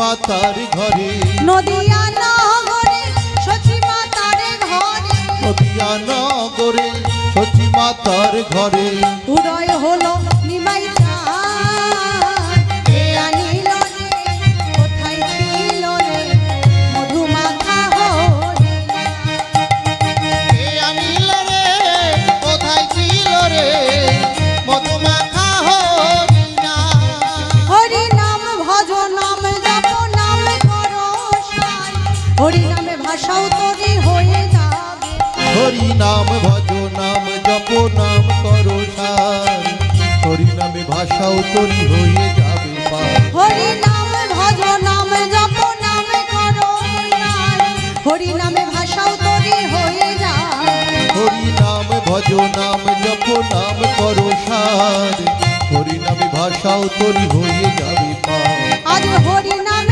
মাতার ঘরে। নদিয়া নগরে সচি মাতার ঘরে। নদিয়া নগরে সচি মাতার ঘরে। উদয় হলো হয়ে হরি নাম ভজ নাম জপ নাম করো সার। হরি নামে ভাষাও তরি হয়ে যাবে হরি নাম ভজ নাম জপ নাম করো হরি নামে ভাষাও তরি হয়ে যায় হরি নাম ভজ নাম জপ নাম করো সার। হরি নামে ভাষাও তরি হয়ে যাবে পার। আজ হরি নামে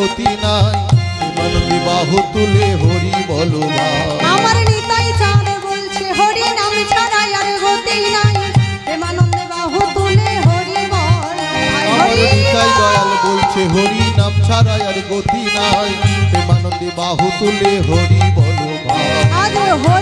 গতি নাই মানবী বাহু তুলে হরি বলো আমার নিতাই চাঁদ বলছে হরি নাম ছাড়া আর গতি নাই প্রেমানন্দে বাহু তুলে হরি বল আমার নিতাই দয়াল বলছে হরি নাম ছাড়া আর গতি নাই প্রেমানন্দে বাহু তুলে হরি বলো আজ হরি